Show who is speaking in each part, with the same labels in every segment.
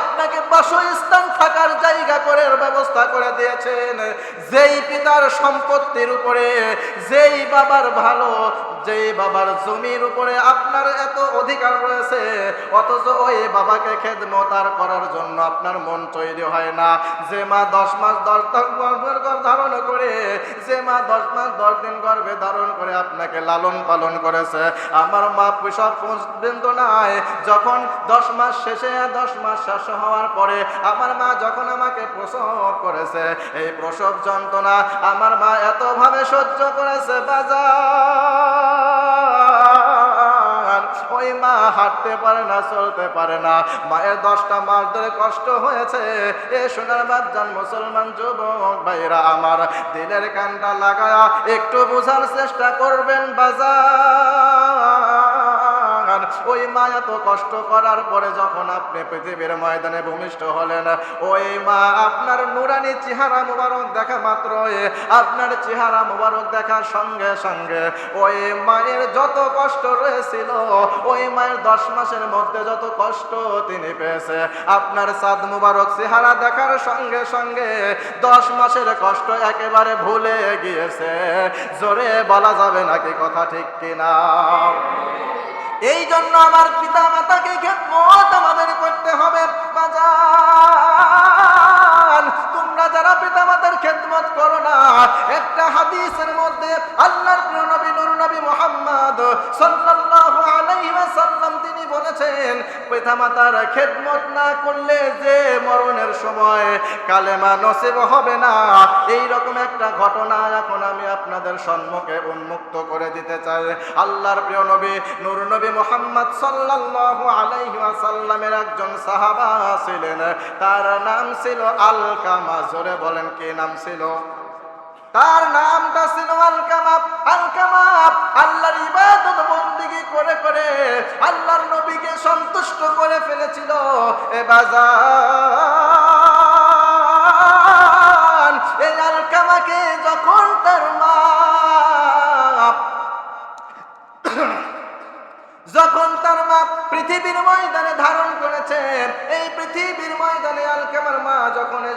Speaker 1: আপনাকে বাসস্থান থাকার জায়গা করে ব্যবস্থা করে দিয়েছেন। যেই পিতার সম্পত্তির উপরে, যেই বাবার ভালো, যেই বাবার জমির উপরে আপনার এত অধিকার রয়েছে, অথচ ওই বাবাকে খেদমত আর করার জন্য আপনার মন তৈরি হয় না। যে মা দশ মাস দশ দিন গর্ভের গর্ভ ধারণ করে, যে মা দশ মাস দশ দিন গর্ভে ধারণ করে আপনাকে লালন পালন করেছে। আমার মা সব পর্যন্ত নাই। যখন দশ মাস শেষে দশ মাস শেষ হওয়ার পরে আমার মা যখন আমাকে প্রসব করেছে, এই প্রসব যন্ত্রণা আমার মা সহ্য করেছে, বাজার, ওই মা হাঁটতে পারে না, চলতে পারে না। মায়ের দশটা মাস ধরে কষ্ট হয়েছে। এ সোনার বাচ্চান মুসলমান যুবক ভাইরা আমার দিলের কানটা লাগায়া একটু বোঝার চেষ্টা করবেন, বাজার। ওই মা এত কষ্ট করার পরে যখন আপনি পৃথিবীর ময়দানে ভূমিষ্ঠ হলেন, ওই মা আপনার নুরানি চেহারা মুবারক দেখা মাত্র আপনার চেহারা মুবারক দেখার সঙ্গে সঙ্গে ওই মায়ের যত কষ্ট রয়েছিল, ওই মায়ের দশ মাসের মধ্যে যত কষ্ট তিনি পেয়েছে, আপনার সাদ মুবারক চেহারা দেখার সঙ্গে সঙ্গে দশ মাসের কষ্ট একেবারে ভুলে গিয়েছে। জোরে বলা যাবে নাকি কথা ঠিক কিনা? এই জন্য আমার পিতা মাতাকে খেদমত আমাদের করতে হবে। বাজান, তোমরা যারা পিতা মাতার খেদমত করো না, একটা হাদিসের মধ্যে আল্লাহর প্রিয় নবী, নুর নবী মোহাম্মদ সাল্লাল্লাহু ওয়াসাল্লাম তিনি বলেছেন পিতা মাতার খেদমত না করলে যে মরণের সময় কালেমা নসিব হবে না। এই রকম একটা ঘটনা এখন আমি আপনাদের সম্মুখে উন্মুক্ত করে দিতে চাই। আল্লাহর প্রিয় নবী, নূর নবী মোহাম্মদ সাল্লাল্লাহু আলাইহি ওয়াসাল্লামের একজন সাহাবা ছিলেন। তার নাম ছিল আলকামা, জোরে বলেন কি নাম ছিল? তার নামটা ছিল আলকামাপ আলকামাপ আল্লাহর ইবাদত বন্দিগি করে করে আল্লাহর নবীকে সন্তুষ্ট করে ফেলেছিল। এ বাজার।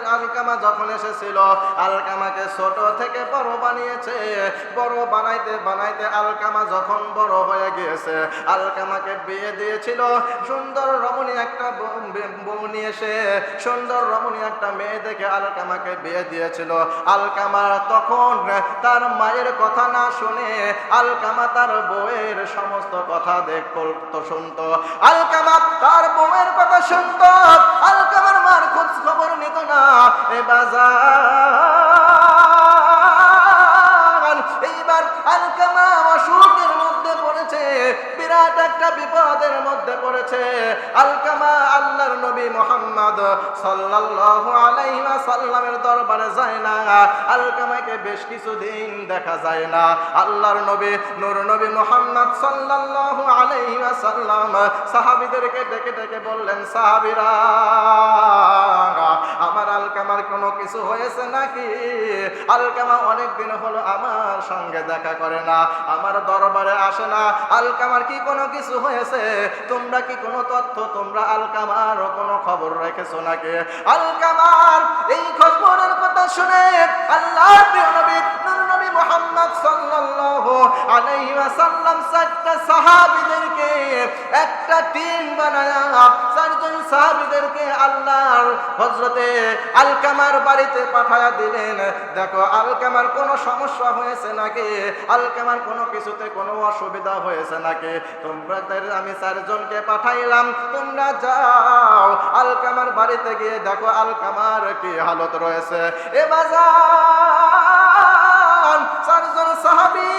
Speaker 1: আলকামা যখন এসেছিল, আলকামাকে ছোট থেকে বড় বানিয়েছে। বড় বানাইতে বানাইতে আলকামা যখন বড় হয়ে গিয়েছে, আলকামাকে বিয়ে দিয়েছিল। সুন্দর রমণী একটা বউ- নিয়ে এসে সুন্দর রমণী একটা মেয়ে দেখে আলকামাকে বিয়ে দিয়েছিল। আলকামা তখন তার মায়ের কথা না শুনে আলকামা তার বউয়ের সমস্ত কথা দেখ শুনতো। আলকামা তার বউয়ের কথা শুনতো। আলকামার মার খোঁজ খবর নিত না এ বাজার। এইবার আলকামা অসুখ বিরাট একটা বিপদের মধ্যে পড়েছে। আলকামা আল্লাহর নবী মোহাম্মদ সাল্লাল্লাহু আলাইহি ওয়াসাল্লামের দরবারে যায় না। আলকামাকে বেশ কিছুদিন দেখা যায় না। আল্লাহর নবী, নূর নবী মোহাম্মদ সাল্লাল্লাহু আলাইহি ওয়াসাল্লাম সাহাবীদেরকে ডেকে ডেকে বললেন, সাহাবীরা আমার আলকামার কোনো কিছু হয়েছে নাকি? আলকামা অনেক দিন হলো আমার সঙ্গে দেখা করে না, আমার দরবারে আসে না। আলকামার কি কোনো কিছু হয়েছে? তোমরা কি কোনো তথ্য, তোমরা আলকামার কোনো খবর রেখেছো নাকি? আলকামার এই খবরের কথা শুনে আল্লাহ নবী মোহাম্মদ সাল্লাল্লাহু আলাইহি ওয়াসাল্লাম চারটা সাহাবীদেরকে একটা টিম বানায়া আল্লাহর হযরতে আলকামার বাড়িতে পাঠায়া দিলেন। দেখো, আলকামার কোনো সমস্যা হয়েছে নাকি? আলকামার কোনো কিছুতে কোনো অসুবিধা হয়েছে নাকি? তোমরা আমি চারজনকে পাঠাইলাম, তোমরা যাও। আলকামার বাড়িতে গিয়ে দেখো, আলকামার কি হালত রয়েছে। এ বাজার চারজন সাহাবি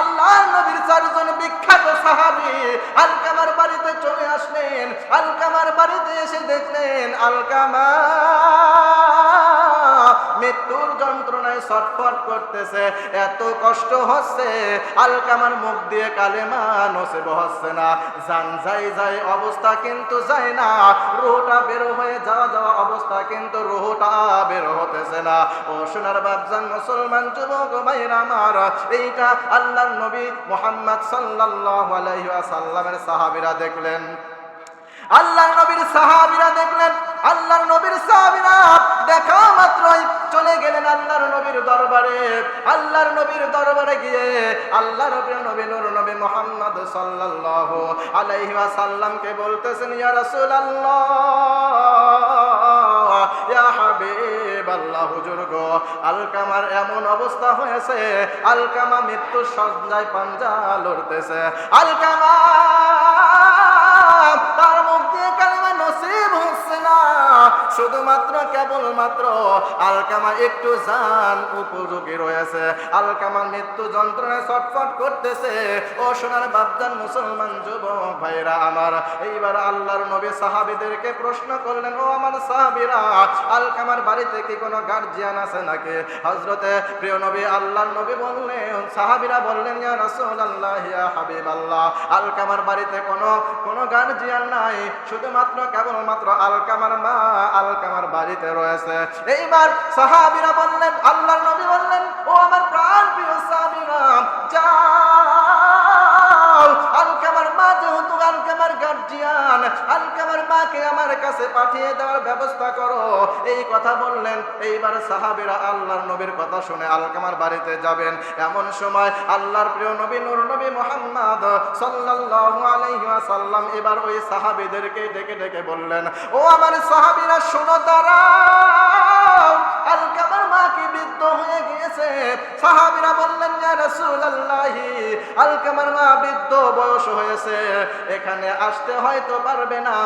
Speaker 1: আল্লাহ নবীর চারজন বিখ্যাত সাহাবি। আলকামার বাড়িতে চলে আসলেন, আলকামার বাড়িতে এসে দেখলেন আলকামা মৃত্যুর যন্ত্রণায় ছটফট করতেছে। এত কষ্ট হচ্ছে আলকামার মুখ দিয়ে কালেমা নসিব হচ্ছে না। জান যাই যাই অবস্থা কিন্তু যায় না। রুহটা বের হয়ে যাওয়া যাওয়া অবস্থা কিন্তু রুহটা বের হতেছে না। ও সোনার বাপজান মুসলমান যুবক ভাইরা আমার, এইটা আল্লাহর নবী মোহাম্মদ সাল্লাল্লাহু আলাইহি ওয়াসাল্লামের সাহাবীরা দেখলেন। আল্লাহ নবীর সাহাবীরা দেখলেন আল্লাহর নবীর সাহাবীরা দেখা মাত্রই চলে গেলেন আল্লাহর নবীর দরবারে। আল্লাহর নবীর দরবারে গিয়ে আল্লাহর নবী নূর, নবী মুহাম্মদ সাল্লাল্লাহু আলাইহি ওয়াসাল্লামকে বলতেছেন, ইয়া রাসূলুল্লাহ, ইয়া হাবিব আল্লাহ হুজুর গো, আলকামার এমন অবস্থা হয়েছে, আলকামা মৃত্যু সজ্জায় পাঞ্জা লড়তেছে আলকামা তার মুখ দিয়ে কালিমা নসিব শুধুমাত্র কেবলমাত্র আলকামা একটু জান উপযোগী রয়েছে। আলকামার মৃত্যু যন্ত্রণায় ছটফট করতেছে। ও সোনার বাপজান মুসলমান যুবক ভাইরা আমার। এইবার আল্লাহর নবী সাহাবিদেরকে প্রশ্ন করলেন, ও আমার সাহাবিরা, আলকামার বাড়িতে কি কোনো গার্জিয়ান আছে নাকি? হজরতে প্রিয় নবী আল্লাহর নবী বললেন, সাহাবিরা বললেন, ইয়া রাসূলুল্লাহ, ইয়া হাবিবাল্লাহ, আলকামার বাড়িতে কোনো কোনো গার্জিয়ান নাই। শুধুমাত্র কেবলমাত্র আলকামার মা আলকামার বাড়িতে রয়েছে। এইবার সাহাবিরা বললেন আল্লাহর নবী বললেন ও আমার আলকামার গার্জিয়ান আলকামার মাকে আমার কাছে পাঠিয়ে দেওয়ার ব্যবস্থা করো। এই কথা বললেন, এইবার সাহাবিরা আল্লাহর নবীর কথা শুনে আলকামার বাড়িতে যাবেন। এমন সময় আল্লাহর প্রিয় নবী নূর নবী মোহাম্মদ সাল্লাল্লাহু আলাইহি ওয়াসাল্লাম এবার ওই সাহাবীদেরকে ডেকে ডেকে বললেন, ও আমার সাহাবীরা, শোনো দাঁড়াও। আলকামার মা কি বৃদ্ধ হয়ে বললেন রাসূলুল্লাহি, আলকামার মা বৃদ্ধ বয়স হয়েছে, এখানে আসতে হয়তো পারবে না।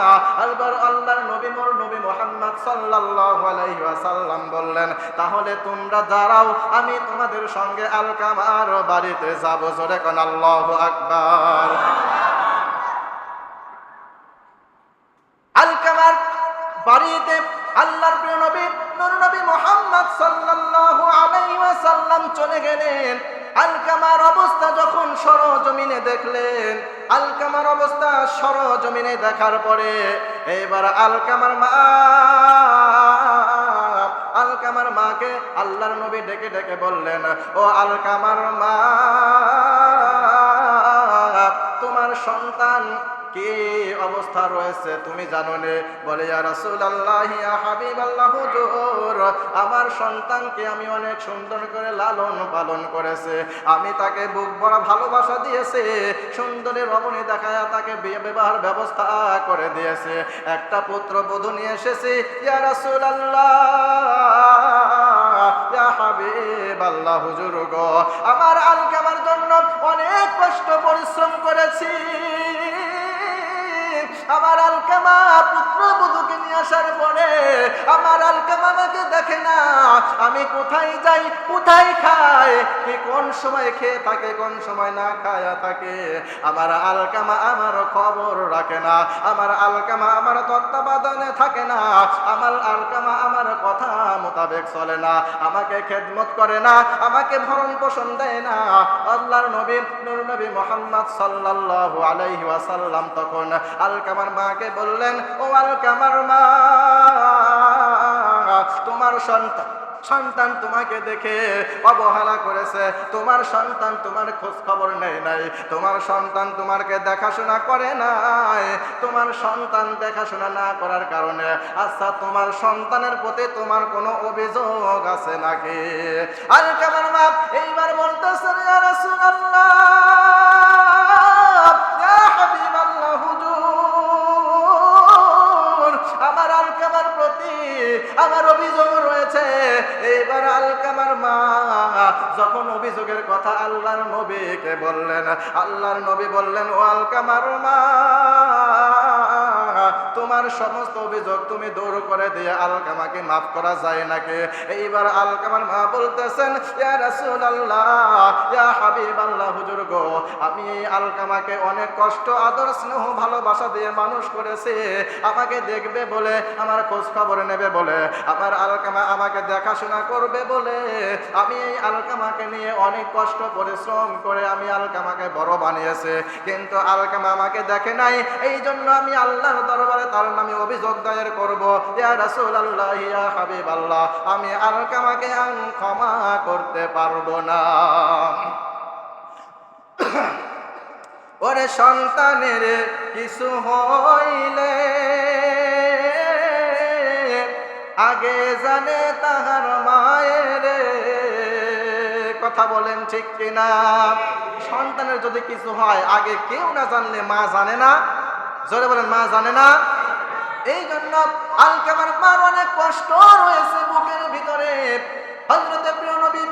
Speaker 1: আলবার আল্লাহর নবী মোর নবী মোহাম্মদ সাল্লাল্লাহু আলাইহি ওয়াসাল্লাম বললেন, তাহলে তোমরা দাঁড়াও, আমি তোমাদের সঙ্গে আলকামার বাড়িতে যাব। জোরে কোন, আল্লাহু আকবার। আলকামার বাড়িতে আলকামার অবস্থা যখন সরজমিনে দেখলেন, আলকামার অবস্থা সরজমিনে দেখার পরে এবার আলকামার মা, আলকামার মাকে আল্লাহর নবী ডেকে ডেকে বললেন, ও আলকামার মা, তোমার সন্তান কি অবস্থা রয়েছে তুমি জানো নে? বলে আমার সন্তানকে আমি অনেক সুন্দর করে লালন পালন করেছে। আমি তাকে বুক ভরা ভালোবাসা দিয়েছে। সুন্দরী রমণী দেখায়া তাকে বিয়ে বিবাহের ব্যবস্থা করে দিয়েছে। একটা পুত্র বধূ নিয়ে এসেছি। ইয়া রাসূলুল্লাহ, ইয়া হাবিবাল্লাহ হুজুর গো। আমার আমার আলকামা বধূকে নিয়ে আসার পরে আমার আলকামা আমাকে দেখে না, আমি কোথায় যাই, কোথায় খাই, কি কোন সময় খেয়ে থাকে, কোন সময় না খায়া থাকে, আমার আলকামা আমার খবর রাখে না, আমার আলকামা আমার তত্ত্বাবধানে থাকে না, আমার আলকামা আমার কথা মোতাবেক চলে না, আমাকে খেদমত করে না, আমাকে ভরণ পোষণ দেয় না। আল্লাহর নবী, নূর নবী মোহাম্মদ সাল্লাল্লাহু আলাইহি ওয়াসাল্লাম তখন আলকামার মাকে বললেন, ও আলকামার মা, তোমার সন্তান সন্তান তোমাকে দেখে অবহেলা করেছে। তোমার সন্তান তোমার খোঁজ খবর নেয় নাই। তোমার সন্তান তোমাকে দেখাশোনা করে নাই। তোমার সন্তান দেখাশোনা না করার কারণে আচ্ছা তোমার সন্তানের প্রতি তোমার কোনো অভিযোগ আছে নাকি? আর কেমন মা এইবার বলতেছেন ইয়া আমার আলকামার প্রতি আমার অভিযোগ রয়েছে। এইবার আলকামার মা যখন অভিযোগের কথা আল্লাহর নবীকে বললেন, আল্লাহর নবী বললেন, ও আলকামার মা তোমার সমস্ত অভিযোগ তুমি দূর করে দিয়ে আলকামাকে মাফ করা যায় নাকি? এইবার আলকামার মা বলতেছেন, ইয়া রাসূলুল্লাহ, ইয়া হাবিবাল্লাহ, হুজুর গো, আমি আলকামাকে অনেক কষ্ট, আদর, স্নেহ, ভালোবাসা দিয়ে মানুষ করেছি। আমাকে দেখবে বলে, আমার খোঁজ খবর নেবে বলে, আমার আলকামা আমাকে দেখাশোনা করবে বলে। আমি এই আলকামাকে নিয়ে অনেক কষ্ট পরিশ্রম করে আমি আলকামাকে বড় বানিয়েছে। কিন্তু আলকামা আমাকে দেখে নাই। এই জন্য আমি আল্লাহর দরবারে তার নামে অভিযোগ দায়ের করব, ইয়া আমি আর ক্ষমা করতে পারব না। ওরে সন্তানের কিছু হইলে, আগে জানে তাহার মায়ের কথা বলেন ঠিক কিনা? সন্তানের যদি কিছু হয়, আগে কেউ না জানলে মা জানে না। জোরে বলেন, মা জানে না? এই জন্য আলকামার মার অনেক কষ্ট রয়েছে বুকের ভিতরে। হযরতে প্রিয় নবী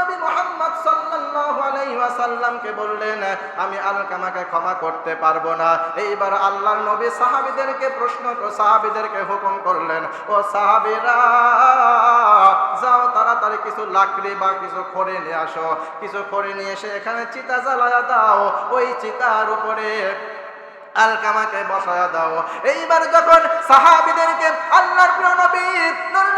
Speaker 1: নবী মুহাম্মদ সাল্লাল্লাহু আলাইহি ওয়াসাল্লামকে বললেন, আমি আলকামাকে ক্ষমা করতে পারব না। এইবার আল্লাহর নবী সাহাবীদেরকে প্রশ্ন সাহাবীদেরকে হুকুম করলেন, ও সাহাবীরা, যাও তাড়াতাড়ি কিছু লাকড়ি বা কিছু খড়ি নিয়ে আসো। কিছু খড়ি নিয়ে এসে এখানে চিতা জ্বালায়া দাও। ওই চিতার উপরে আলকামাকে বসায়া দাও। এইবার যখন সাহাবীদেরকে আল্লাহর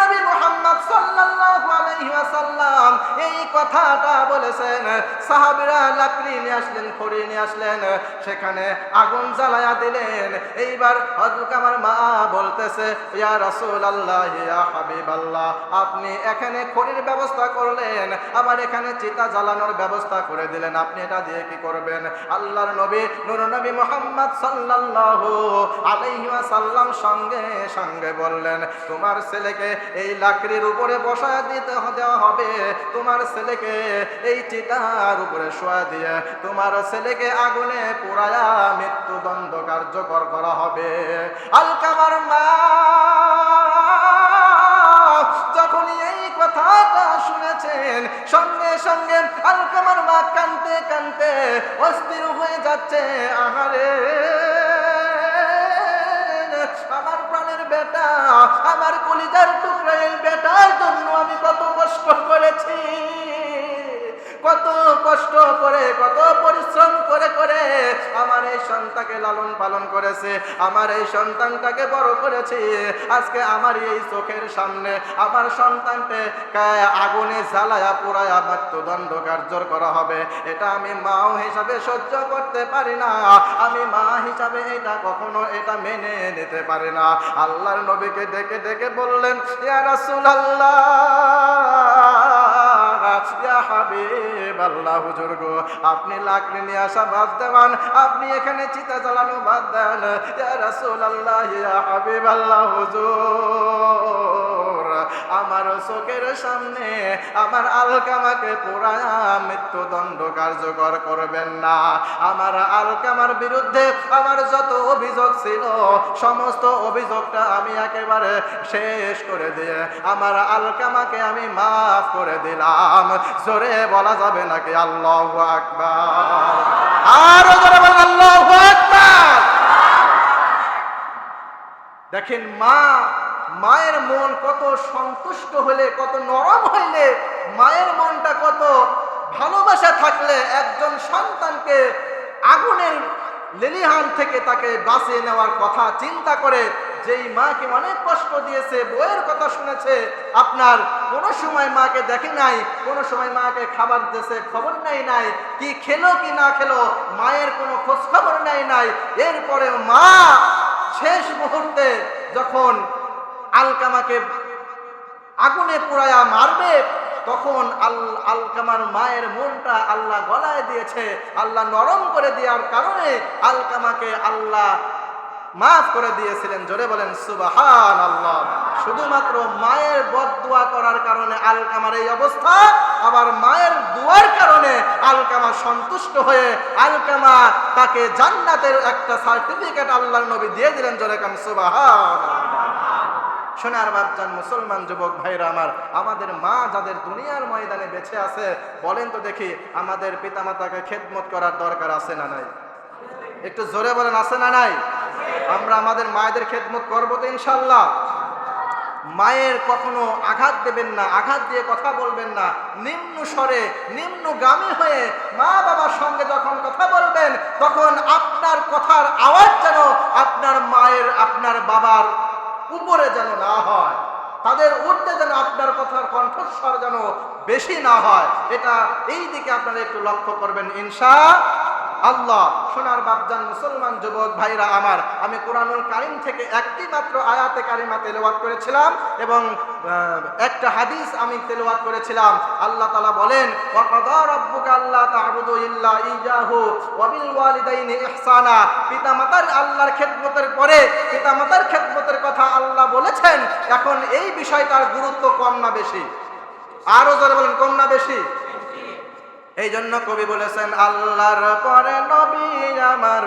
Speaker 1: নবী মুহাম্মদ সাল্লাল্লাহু আলাইহি ওয়াসাল্লাম এই কথাটা বলেছেন, সাহাবীরা লাকড়ি নিয়ে আসলেন, খড়ি নিয়ে আসলেন, সেখানে আগুন জ্বালায়া দিলেন। এইবার হযরত আমার মা বলতেছে, ইয়া রাসূলুল্লাহ, ইয়া হাবিবাল্লাহ, আপনি এখানে খড়ির ব্যবস্থা করলেন, আবার এখানে চিতা জ্বালানোর ব্যবস্থা করে দিলেন, আপনি এটা দিয়ে কি করবেন? আল্লাহর নবী, নূর নবী মুহাম্মদ সাল্লাল্লাহু আলাইহি ওয়াসাল্লাম সঙ্গে সঙ্গে বললেন, তোমার ছেলেকে এই লাকড়ির উপরে বসায় দিতে দেওয়া হবে। তোমার ছেলেকে এই চিতার উপরে শোয়া দিয়ে তোমার ছেলেকে আগুনে পোড়ায়া মৃত্যুদণ্ড কার্যকর করা হবে। আলকামার মা, যখনই এই কথাটা শুনেছেন। সঙ্গে সঙ্গে আলকামার মা কানতে কানতে অস্থির হয়ে যাচ্ছে। আহারে, আমার প্রাণের বেটা, আমার কলিজার টুকরা এই বেটার জন্য পরিশ্রম করে, আমার এই সন্তানকে লালন পালন করেছে, আমার এই সন্তানটাকে বড় করেছি, আজকে আমার এই চোখের সামনে আমার সন্তানকে আগুনে জ্বালায়া পোড়ায়া মৃত্যুদণ্ড কার্যর করা হবে। এটা আমি মাও হিসাবে সহ্য করতে পারি না, আমি মা হিসাবে এটা কখনো এটা মেনে নিতে পারি না। আল্লাহর নবীকে ডেকে ডেকে বললেন, ইয়া রাসূলুল্লাহ! ইয়া আপনি লাকড়ি নিয়ে আসা বাদ দেওয়ান, আপনি এখানে চিতা জ্বালানো বাদ দেন। ইয়া ইয়া আল্লাহ হুজুর, আমার চোখের সামনে আমার আলকামাকে পোড়ায়া মৃত্যুদণ্ড কার্যকর করবেন না। আমার আলকামার বিরুদ্ধে আমার যত অভিযোগ ছিল, সমস্ত অভিযোগটা আমি একেবারে শেষ করে দিয়ে আমার আলকামাকে আমি মাফ করে দিলাম। জোরে বলা যাবে নাকি? আল্লাহ আকবার। আরও আল্লাহ দেখেন মা, মায়ের মন কত সন্তুষ্ট হলে, কত নরম হইলে মায়ের মনটা কত ভালোবাসা থাকলে একজন সন্তানকে আগুনের লেলিহান থেকে তাকে বাঁচিয়ে নেওয়ার কথা চিন্তা করে, যেই মাকে অনেক কষ্ট দিয়েছে, বইয়ের কথা শুনেছে, আপনার কোনো সময় মাকে দেখে নাই, কোনো সময় মাকে খাবার দিয়েছে, খবর নাই নাই, কি খেলো, কি না খেলো, মায়ের কোনো খোঁজ খবর নাই নাই এরপরে মা শেষ মুহূর্তে যখন আলকামাকে আগুনে পুড়ায়া মারবে তখন আল আলকামার মায়ের মনটা আল্লাহ গলায় দিয়েছে, আল্লাহ নরম করে দেওয়ার কারণে আলকামাকে আল্লাহ মাফ করে দিয়েছিলেন। জোরে বলেন সুবাহান আল্লাহ শুধুমাত্র মায়ের বদদুয়া করার কারণে আলকামার এই অবস্থা, আবার মায়ের দুয়ার কারণে আলকামা সন্তুষ্ট হয়ে আলকামা তাকে জান্নাতের একটা সার্টিফিকেট আল্লাহর নবী দিয়ে দিলেন। জোরে কান সুবাহান সোনার বাচ্চান মুসলমান যুবক ভাইরা আমার, আমাদের মা যাদের দুনিয়ার ময়দানে বেঁচে আছে, বলেন তো দেখি আমাদের পিতামাতাকে খেদমত করার দরকার আছে না নাই? একটু জোরে বলেন, আছে না নাই? আমরা আমাদের মায়েদের খেদমত করব তো ইনশাল্লাহ। মায়ের কখনো আঘাত দেবেন না, আঘাত দিয়ে কথা বলবেন না। নিম্ন স্বরে, নিম্নগামী হয়ে মা বাবার সঙ্গে যখন কথা বলবেন, তখন আপনার কথার আওয়াজ যেন আপনার মায়ের, আপনার বাবার উপরে যেন না হয়, তাদের উঠতে যেন আপনার কথার কণ্ঠস্বর যেন বেশি না হয়, এটা এই দিকে আপনারা একটু লক্ষ্য করবেন, ইনশা আল্লাহ, সোনার বাপজান মুসলমান যুবক ভাইরা আমার, আমি কোরআনুল কারিম থেকে একটি মাত্র আয়াতে কারিমা তেলাওয়াত করেছিলাম এবং একটা হাদিস আমি তেলাওয়াত করেছিলাম। আল্লাহ তাআলা বলেন পিতামাতার আল্লাহর পরে, পিতামাতার কথা আল্লাহ বলেছেন, এখন এই বিষয়টার গুরুত্ব কম না বেশি? আরও জোরে বলেন, কম না বেশি? এই জন্য কবি বলেছেন, আল্লাহর পরে নবী আমার,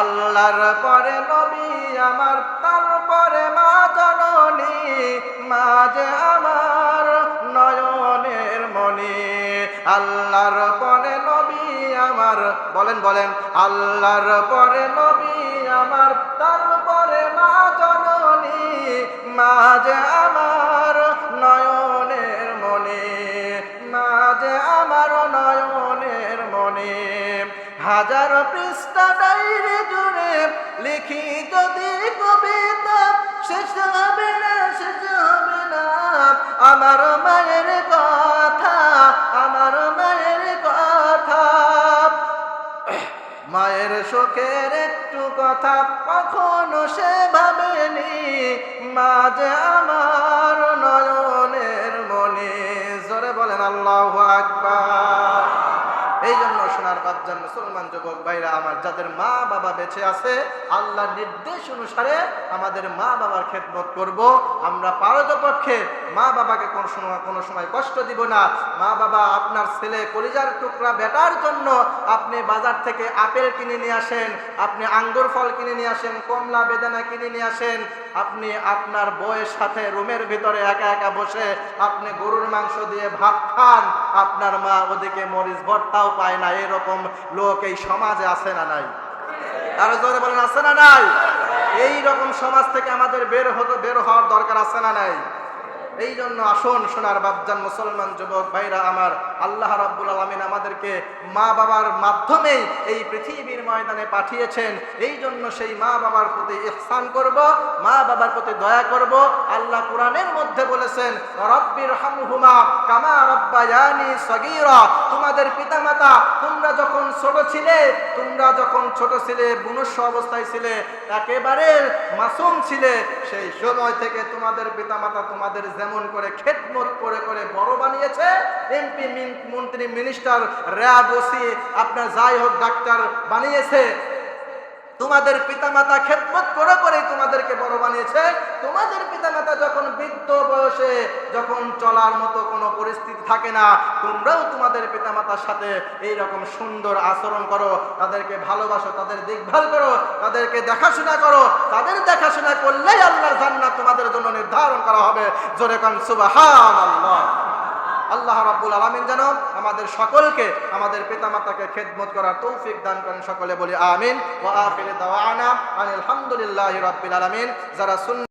Speaker 1: আল্লাহর পরে নবী আমার, তারপরে মা জননী, মা যে আমার নয়নের মণি। আল্লাহর পরে নবী আমার, বলেন বলেন, আল্লাহর পরে নবী আমার, তারপরে মা জননী, মা যে আমার হাজার পৃষ্ঠা ডাইরি জুড়ে লিখি যদি কবিতা, শেষ হবে না, শেষ হবে না। আমার মায়ের কথা, আমার মায়ের কথা। মায়ের শোকের একটু কথা কখনো সে ভাবেনি, মা যে আমার নয়নের মনে জোরে বলেন, আল্লাহ জন্য সোনার মুসলমান যুবক ভাইরা, আমার যাদের মা বাবা বেঁচে আছে, আল্লাহ নির্দেশ অনুসারে আমাদের মা বাবার খেদমত করব। আমরা পারতপক্ষে মা বাবাকে কোনো সময় কোনো সময় কষ্ট দিব না। মা বাবা আপনার ছেলে কলিজার টুকরা বেটার জন্য আপনি বাজার থেকে আপেল কিনে নিয়ে আসেন, আপনি আঙ্গুর ফল কিনে নিয়ে আসেন, কমলা বেদানা কিনে নিয়ে আসেন, আপনি আপনার বউয়ের সাথে রুমের ভিতরে একা একা বসে আপনি গরুর মাংস দিয়ে ভাত খান, আপনার মা ওদিকে মরিচ ভর্তাও পায় না, এরকম লোক এই সমাজে আছে না নাই? আরও জোরে বলেন, আছে না নাই? এই রকম সমাজ থেকে আমাদের বের হতে বের হওয়ার দরকার আছে না নাই? এই জন্য আসুন, সোনার বাবজান মুসলমান যুবক ভাইরা আমার, আল্লাহ রাব্বুল আলমিন আমাদেরকে মা বাবার মাধ্যমেই এই পৃথিবীর ময়দানে পাঠিয়েছেন। এই জন্য সেই মা বাবার প্রতি ইহসান করব, মা বাবার প্রতি দয়া করব। আল্লাহ কোরআনের মধ্যে বলেছেন রব্বির হামহুমা কামা রব্বায়ানি সগীরা। তোমাদের পিতামাতা, তোমরা যখন ছোট ছিলে, তোমরা যখন ছোট ছিলে, মনুষ্য অবস্থায় ছিলে, একেবারে মাসুম ছিলে, সেই সময় থেকে তোমাদের পিতামাতা তোমাদের যেমন করে, খেদমত করে করে বড় বানিয়েছে। এমপি মন্ত্রী মিনিস্টার র্যাব ওসি আপনার যাই হোক ডাক্তার বানিয়েছে। তোমাদের পিতামাতা খেদমত করে করে তোমাদেরকে বড় বানিয়েছে। তোমাদের পিতামাতা যখন বৃদ্ধ বয়সে যখন চলার মতো কোনো পরিস্থিতি থাকে না, তোমরাও তোমাদের পিতামাতার সাথে এই রকম সুন্দর আচরণ করো, তাদেরকে ভালোবাসো, তাদের দেখভাল করো, তাদেরকে দেখাশোনা করো। তাদের দেখাশোনা করলেই আল্লাহর জান্নাত তোমাদের জন্য নির্ধারণ করা হবে। জোরে কান সুবাহান আল্লাহ আল্লাহ রাব্বুল আলামিন যেন আমাদের সকলকে, আমাদের পিতামাতাকে খেদমত করার তৌফিক দান করেন। সকলে বলি আমিন। ও আখির দাওয়ানা আলহামদুলিল্লাহি রাব্বিল আলামিন। যারা